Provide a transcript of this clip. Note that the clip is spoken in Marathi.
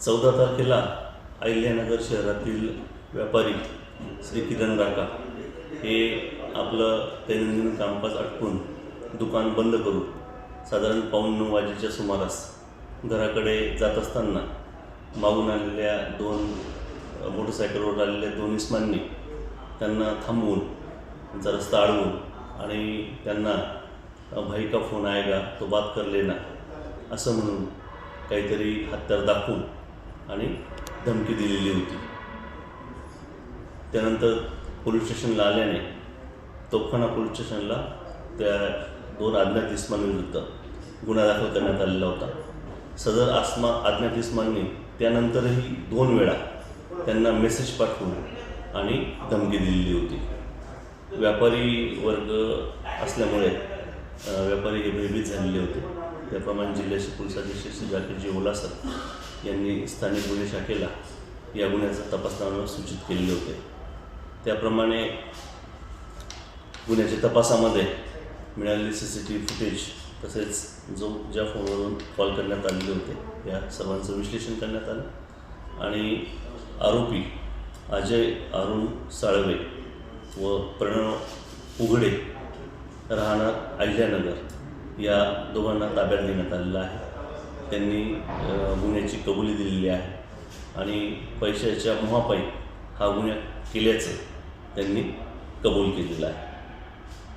चौदा तारखेला अहिल्यानगर शहरातील व्यापारी श्री किरण राका हे आपलं दैनंदिन कामकाज अटकून दुकान बंद करून साधारण पाऊण नऊ वाजेच्या सुमारास घराकडे जात असताना मागून आलेल्या दोन मोटरसायकलवर आलेल्या दोन इस्मांनी त्यांना थांबवून त्यांचा रस्ता अडवून आणि त्यांना भाई का फोन आएगा तो बात कर लेना असं म्हणून काहीतरी हत्यार दाखवून आणि धमकी दिलेली होती. त्यानंतर पोलीस स्टेशनला आल्याने तोफखाना पोलीस स्टेशनला त्या दोन अज्ञात इस्मांविरुद्ध गुन्हा दाखल करण्यात आलेला होता. सदर आसमा अज्ञात इस्मांनी त्यानंतरही दोन वेळा त्यांना मेसेज पाठवून आणि धमकी दिलेली होती. व्यापारी वर्ग असल्यामुळे व्यापारी हे भयभीत झालेले होते. त्याप्रमाणे जिल्ह्याचे पोलीस अधीक्षक श्री जाकीरजी ओलासर यांनी स्थानिक गुन्हे शाखेला या गुन्ह्याचा तपास लावण्यावर सूचित केलेले होते. त्याप्रमाणे गुन्ह्याच्या तपासामध्ये मिळालेली C C T V footage तसेच जो ज्या फोनवरून कॉल करण्यात आलेले होते या सर्वांचं विश्लेषण करण्यात आलं. आणि आरोपी अजय अरुण साळवे व प्रणव उघडे राहणार अहिल्यानगर या दोघांना ताब्यात घेण्यात आलेलं आहे. त्यांनी गुन्ह्याची कबुली दिलेली आहे. आणि पैशाच्या मोहापाई हा गुन्हा केल्याचं त्यांनी कबूल केलेलं आहे.